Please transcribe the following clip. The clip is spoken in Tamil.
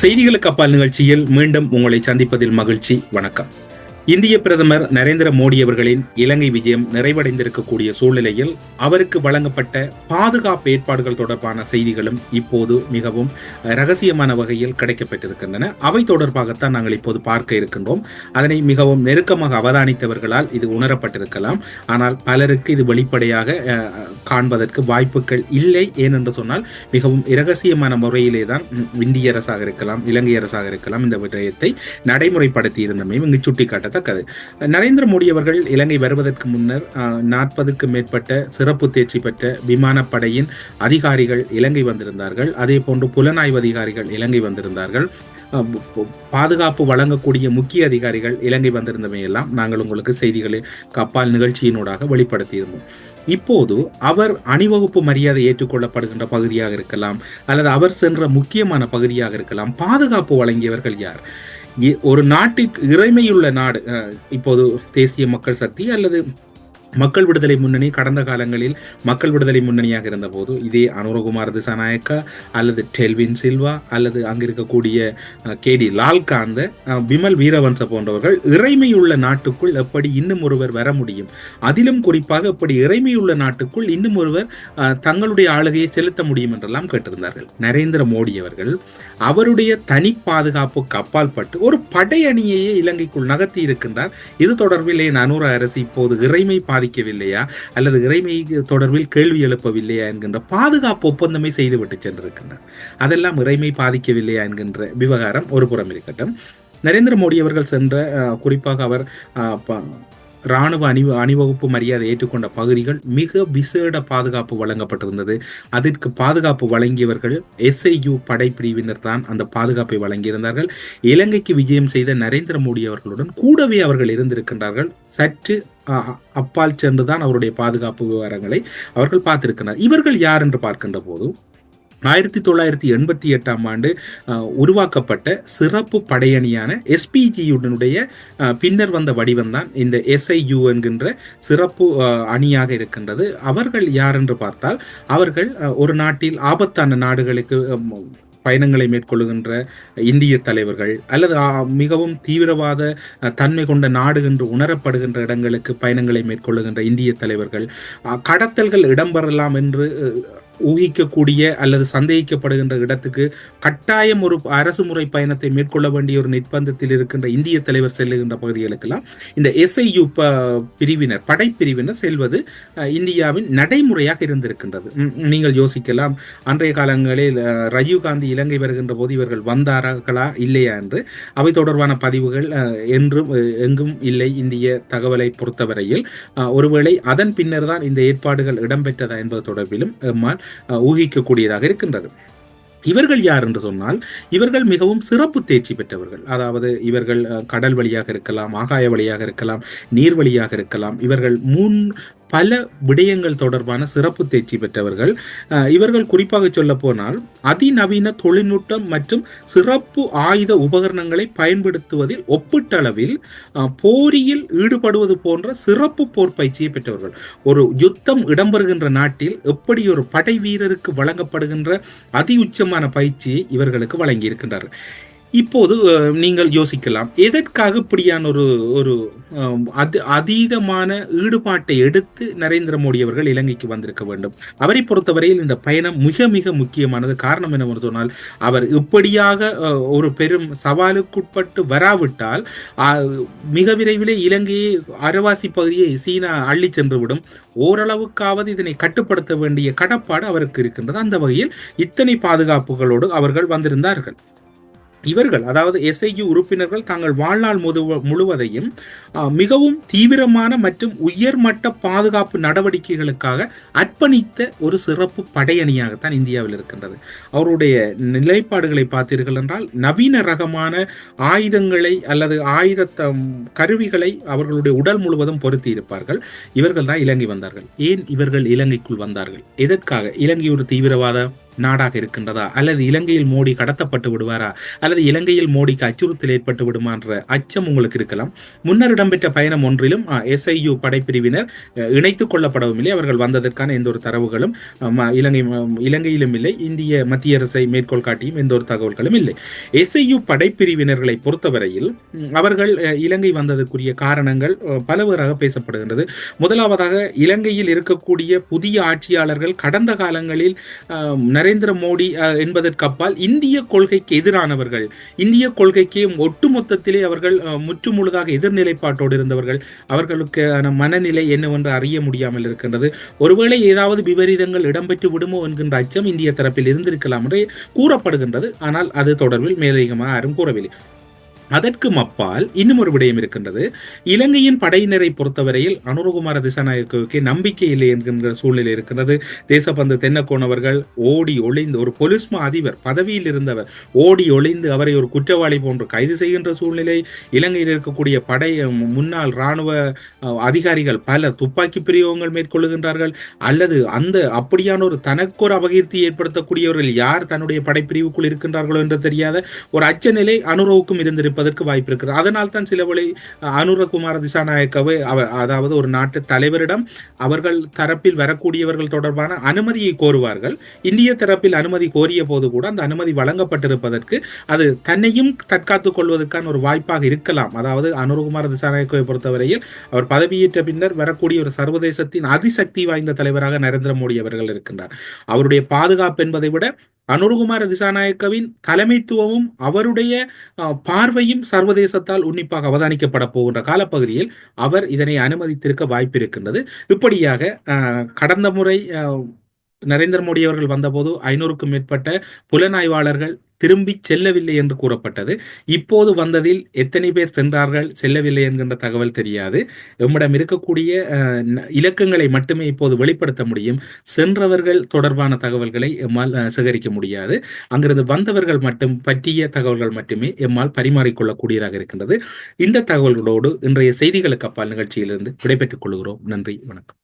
செய்திகளுக்கு அப்பால் நிகழ்ச்சியில் மீண்டும் உங்களை சந்திப்பதில் மகிழ்ச்சி. வணக்கம். இந்திய பிரதமர் நரேந்திர மோடி அவர்களின் இலங்கை விஜயம் நிறைவடைந்திருக்கக்கூடிய சூழ்நிலையில் அவருக்கு வழங்கப்பட்ட பாதுகாப்பு ஏற்பாடுகள் தொடர்பான செய்திகளும் இப்போது மிகவும் ரகசியமான வகையில் கிடைக்கப்பட்டிருக்கின்றன. அவை தொடர்பாகத்தான் நாங்கள் இப்போது பார்க்க இருக்கின்றோம். அதனை மிகவும் நெருக்கமாக அவதானித்தவர்களால் இது உணரப்பட்டிருக்கலாம். ஆனால் பலருக்கு இது வெளிப்படையாக காண்பதற்கு வாய்ப்புகள் இல்லை ஏனென்று சொன்னால் மிகவும் இரகசியமான முறையிலே தான் இந்திய அரசாக இருக்கலாம் இலங்கை அரசாக இருக்கலாம் இந்த விடயத்தை நடைமுறைப்படுத்தி இருந்தமையும் இங்கு சுட்டிக்காட்டத்தக்கது. நரேந்திர மோடி அவர்கள் இலங்கை வருவதற்கு முன்னர் நாற்பதுக்கு மேற்பட்ட சிறப்பு தேர்ச்சி பெற்ற விமானப்படையின் அதிகாரிகள் இலங்கை வந்திருந்தார்கள். அதே போன்று புலனாய்வு அதிகாரிகள் இலங்கை வந்திருந்தார்கள். பாதுகாப்பு வழங்கக்கூடிய முக்கிய அதிகாரிகள் இலங்கை வந்திருந்தமையெல்லாம் நாங்கள் உங்களுக்கு செய்திகளை கப்பால் நிகழ்ச்சியினூடாக வெளிப்படுத்தியிருந்தோம். இப்போது அவர் அணிவகுப்பு மரியாதை ஏற்றுக்கொள்ளப்படுகின்ற பகுதியாக இருக்கலாம் அல்லது அவர் சென்ற முக்கியமான பகுதியாக இருக்கலாம் பாதுகாப்பு வழங்கியவர்கள் யார்? ஒரு நாட்டிற்கு இறைமையுள்ள நாடு இப்போது தேசிய மக்கள் சக்தி அல்லது மக்கள் விடுதலை முன்னணி கடந்த காலங்களில் மக்கள் விடுதலை முன்னணியாக இருந்தபோது இதே அனுரகுமார் திசாநாயக்கா அல்லது டெல்வின் சில்வா அல்லது அங்கு இருக்கக்கூடிய கே டி லால்காந்த பிமல் வீரவன்ச போன்றவர்கள் இறைமையுள்ள நாட்டுக்குள் எப்படி இன்னும் ஒருவர் வர முடியும்? அதிலும் குறிப்பாக எப்படி இறைமையுள்ள நாட்டுக்குள் இன்னும் ஒருவர் தங்களுடைய ஆளுகையை செலுத்த முடியும் என்றெல்லாம் கேட்டிருந்தார்கள். நரேந்திர மோடி அவர்கள் அவருடைய தனி பாதுகாப்புக்கு அப்பாற்பட்டு ஒரு படையணியையே இலங்கைக்குள் நகர்த்தி இருக்கின்றார். இது தொடர்பில் ஏன் அனுர அரசு இப்போது இறைமை பாதிக்கவில்லையா அல்லது இறைமை தொடர்பில் கேள்வி எழுப்பவில்லையா என்கின்ற பாதுகாப்பு ஒப்பந்தமே செய்துவிட்டு சென்றிருக்கின்றார் அதெல்லாம் இறைமை பாதிக்கவில்லையா என்கின்ற விவகாரம் ஒரு புறம் இருக்கட்டும். நரேந்திர மோடி அவர்கள் சென்ற குறிப்பாக அவர் இராணுவ ராணுவ அணி அணிவகுப்பு மரியாதை ஏற்றுக்கொண்ட பகுதிகள் மிக விசேட பாதுகாப்பு வழங்கப்பட்டிருந்தது. அதற்கு பாதுகாப்பு வழங்கியவர்கள் எஸ்ஐயு படைப்பிரிவினர் தான் அந்த பாதுகாப்பை வழங்கியிருந்தார்கள். இலங்கைக்கு விஜயம் செய்த நரேந்திர மோடி அவர்களுடன் கூடவே அவர்கள் இருந்திருக்கின்றார்கள். சற்று அப்பால் சென்றுதான் அவருடைய பாதுகாப்பு விவரங்களை அவர்கள் பார்த்திருக்கிறார் இவர்கள் யார் என்று பார்க்கின்ற போது ஆயிரத்தி தொள்ளாயிரத்தி எண்பத்தி எட்டாம் ஆண்டு உருவாக்கப்பட்ட சிறப்பு படையணியான எஸ்பிஜியுடனுடைய பின்னர் வந்த வடிவம்தான் இந்த எஸ்ஐயு என்கின்ற சிறப்பு அணியாக இருக்கின்றது. அவர்கள் யார் என்று பார்த்தால் அவர்கள் ஒரு நாட்டில் ஆபத்தான நாடுகளுக்கு பயணங்களை மேற்கொள்ளுகின்ற இந்திய தலைவர்கள் அல்லது மிகவும் தீவிரவாத தன்மை கொண்ட நாடு என்று உணரப்படுகின்ற இடங்களுக்கு பயணங்களை மேற்கொள்ளுகின்ற இந்திய தலைவர்கள் கடத்தல்கள் இடம்பெறலாம் என்று ஊகிக்கக்கூடிய அல்லது சந்தேகிக்கப்படுகின்ற இடத்துக்கு கட்டாயம் ஒரு அரசு முறை பயணத்தை மேற்கொள்ள வேண்டிய ஒரு நிர்பந்தத்தில் இருக்கின்ற இந்திய தலைவர் செல்லுகின்ற பகுதிகளுக்கெல்லாம் இந்த எஸ்ஐயு பிரிவினர் படைப்பிரிவினர் செல்வது இந்தியாவின் நடைமுறையாக இருந்திருக்கின்றது. நீங்கள் யோசிக்கலாம். அன்றைய காலங்களில் ரஜீவ் காந்தி இலங்கை வருகின்ற போது இவர்கள் வந்தார்களா இல்லையா என்று. அவை தொடர்பான பதிவுகள் என்றும் எங்கும் இல்லை இந்திய தகவலை பொறுத்தவரையில். ஒருவேளை அதன் பின்னர் தான் இந்த ஏற்பாடுகள் இடம்பெற்றதா என்பது தொடர்பிலும் எம்மால் ஊகிக்கக்கூடியதாக இருக்கின்றது. இவர்கள் யார் என்று சொன்னால் இவர்கள் மிகவும் சிறப்பு தேர்ச்சி பெற்றவர்கள். அதாவது இவர்கள் அஹ், கடல் வழியாக இருக்கலாம் ஆகாய வழியாக இருக்கலாம் நீர் வழியாக இருக்கலாம். இவர்கள் மூன் பல விடயங்கள் தொடர்பான சிறப்பு தேர்ச்சி பெற்றவர்கள் இவர்கள் குறிப்பாக சொல்ல போனால் அதிநவீன தொழில்நுட்பம் மற்றும் சிறப்பு ஆயுத உபகரணங்களை பயன்படுத்துவதில் ஒப்பீட்டளவில் போரியில் ஈடுபடுவது போன்ற சிறப்பு போர் பயிற்சியை பெற்றவர்கள். ஒரு யுத்தம் இடம்பெறுகின்ற நாட்டில் எப்படி ஒரு படை வீரருக்கு வழங்கப்படுகின்ற அதி உச்சமான பயிற்சியை இவர்களுக்கு வழங்கியிருக்கின்றார்கள். இப்போது நீங்கள் யோசிக்கலாம். எதற்காக இப்படியான ஒரு ஒரு அது அதீதமான ஈடுபாட்டை எடுத்து நரேந்திர மோடி அவர்கள் இலங்கைக்கு வந்திருக்க வேண்டும்? அவரை பொறுத்தவரையில் இந்த பயணம் மிக மிக முக்கியமானது. காரணம் என்ன சொன்னால் அவர் இப்படியாக ஒரு பெரும் சவாலுக்குட்பட்டு வராவிட்டால் மிக விரைவிலே இலங்கையை அரவாசி பகுதியை சீனா அள்ளி சென்றுவிடும். ஓரளவுக்காவது இதனை கட்டுப்படுத்த வேண்டிய கடப்பாடு அவருக்கு இருக்கின்றது. அந்த வகையில் இத்தனை பாதுகாப்புகளோடு அவர்கள் வந்திருந்தார்கள். இவர்கள் அதாவது எஸ்ஐயு உறுப்பினர்கள் தாங்கள் வாழ்நாள் முதுவ- முழுவதையும் மிகவும் தீவிரமான மற்றும் உயர்மட்ட பாதுகாப்பு நடவடிக்கைகளுக்காக அர்ப்பணித்த ஒரு சிறப்பு படையணியாகத்தான் இந்தியாவில் இருக்கின்றது. அவருடைய நிலைப்பாடுகளை பார்த்தீர்கள் என்றால் நவீன ரகமான ஆயுதங்களை அல்லது ஆயுத கருவிகளை அவர்களுடைய உடல் முழுவதும் பொருத்தி இருப்பார்கள் இவர்கள் தான் இலங்கை வந்தார்கள். ஏன் இவர்கள் இலங்கைக்குள் வந்தார்கள்? எதற்காக? இலங்கை ஒரு தீவிரவாத நாடாக இருக்கின்றதா? அல்லது இலங்கையில் மோடி கடத்தப்பட்டு விடுவாரா? அல்லது இலங்கையில் மோடிக்கு அச்சுறுத்தல் ஏற்பட்டு விடுமா என்ற அச்சம் உங்களுக்கு இருக்கலாம். முன்னர் இடம்பெற்ற பயணம் ஒன்றிலும் எஸ்ஐயு படைப்பிரிவினர் இணைத்துக் கொள்ளப்படவும் இல்லை அவர்கள் வந்ததற்கான எந்த ஒரு தரவுகளும் இலங்கை இலங்கையிலும் இல்லை. இந்திய மத்திய அரசை மேற்கோள் காட்டியும் எந்த ஒரு தகவல்களும் இல்லை. எஸ்ஐயு படைப்பிரிவினர்களை பொறுத்தவரையில் அவர்கள் இலங்கை வந்ததற்குரிய காரணங்கள் பலவராக பேசப்படுகின்றது. முதலாவதாக இலங்கையில் இருக்கக்கூடிய புதிய ஆட்சியாளர்கள் கடந்த காலங்களில் நரேந்திர மோடி என்பதற்கு அப்பால் இந்திய கொள்கைக்கு எதிரானவர்கள் இந்திய கொள்கைக்கு ஒட்டுமொத்தத்திலே அவர்கள் முற்றுமுழுதாக எதிர்நிலைப்பாட்டோடு இருந்தவர்கள் அவர்களுக்கான மனநிலை என்னவென்று அறிய முடியாமல் இருக்கின்றது. ஒருவேளை ஏதாவது விபரீதங்கள் இடம்பெற்று விடுமோ என்கின்ற அச்சம் இந்திய தரப்பில் இருந்திருக்கலாம் என்று கூறப்படுகின்றது. ஆனால் அது தொடர்பில் மேலதிகமாக யாரும் கூறவில்லை. அதற்கும் அப்பால் இன்னும் ஒரு விடயம் இருக்கின்றது. இலங்கையின் படையினரை பொறுத்தவரையில் அனுரகுமார திசாநாயக்கவுக்கு நம்பிக்கை இல்லை என்கின்ற சூழ்நிலை இருக்கின்றது. தேசபந்து தென்னக்கோணவர்கள் ஓடி ஒளிந்து ஒரு பொலிஸ்மா அதிபர் பதவியில் இருந்தவர் ஓடி ஒளிந்து அவரை ஒரு குற்றவாளி போன்று கைது செய்கின்ற சூழ்நிலை. இலங்கையில் இருக்கக்கூடிய படை முன்னாள் இராணுவ அதிகாரிகள் பல துப்பாக்கி பிரயோகங்கள் மேற்கொள்ளுகின்றார்கள். அல்லது அந்த அப்படியான ஒரு தனக்கொரு அபகீர்த்தி ஏற்படுத்தக்கூடியவர்கள் யார் தன்னுடைய படைப்பிரிவுக்குள் இருக்கின்றார்களோ என்று தெரியாத ஒரு அச்சநிலை அனுரவுக்கும் இருந்திருப்ப இருப்பதற்கு வாய்ப்பு இருக்கிறது அதனால் தான் சில வழி அனுரகுமார திசாநாயக்கவை அவர் அதாவது ஒரு நாட்டு தலைவரிடம் அவர்கள் தரப்பில் வரக்கூடியவர்கள் தொடர்பான அனுமதியை கோருவார்கள். இந்திய தரப்பில் அனுமதி கோரிய போது கூட அந்த அனுமதி வழங்கப்பட்டிருப்பதற்கு அது தன்னையும் தற்காத்துக் கொள்வதற்கான ஒரு வாய்ப்பாக இருக்கலாம். அதாவது அனுரகுமார திசாநாயக்கவை பொறுத்தவரையில் அவர் பதவியேற்ற பின்னர் வரக்கூடிய ஒரு சர்வதேசத்தின் அதிசக்தி வாய்ந்த தலைவராக நரேந்திர மோடி அவர்கள் இருக்கின்றார். அவருடைய பாதுகாப்பு என்பதை விட அனுருகுமார திசாநாயக்கவின் தலைமைத்துவமும் அவருடைய பார்வையும் சர்வதேசத்தால் உன்னிப்பாக அவதானிக்கப்பட போகின்ற காலப்பகுதியில் அவர் இதனை அனுமதித்திருக்க வாய்ப்பு இருக்கின்றது இப்படியாக கடந்த முறை நரேந்திர மோடி அவர்கள் வந்தபோது ஐநூறுக்கும் மேற்பட்ட புலனாய்வாளர்கள் திரும்பி செல்லவில்லை என்று கூறப்பட்டது. இப்போது வந்ததில் எத்தனை பேர் சென்றார்கள் செல்லவில்லை என்கின்ற தகவல் தெரியாது. எம்மிடம் இருக்கக்கூடிய இலக்கங்களை மட்டுமே இப்போது வெளிப்படுத்த முடியும். சென்றவர்கள் தொடர்பான தகவல்களை எம்மால் சேகரிக்க முடியாது. அங்கிருந்து வந்தவர்கள் மட்டும் பற்றிய தகவல்கள் மட்டுமே எம்மால் பரிமாறிக்கொள்ளக்கூடியதாக இருக்கின்றது. இந்த தகவல்களோடு இன்றைய செய்திகளுக்கு அப்பால் நிகழ்ச்சியிலிருந்து விடைபெற்றுக் கொள்கிறோம். நன்றி வணக்கம்.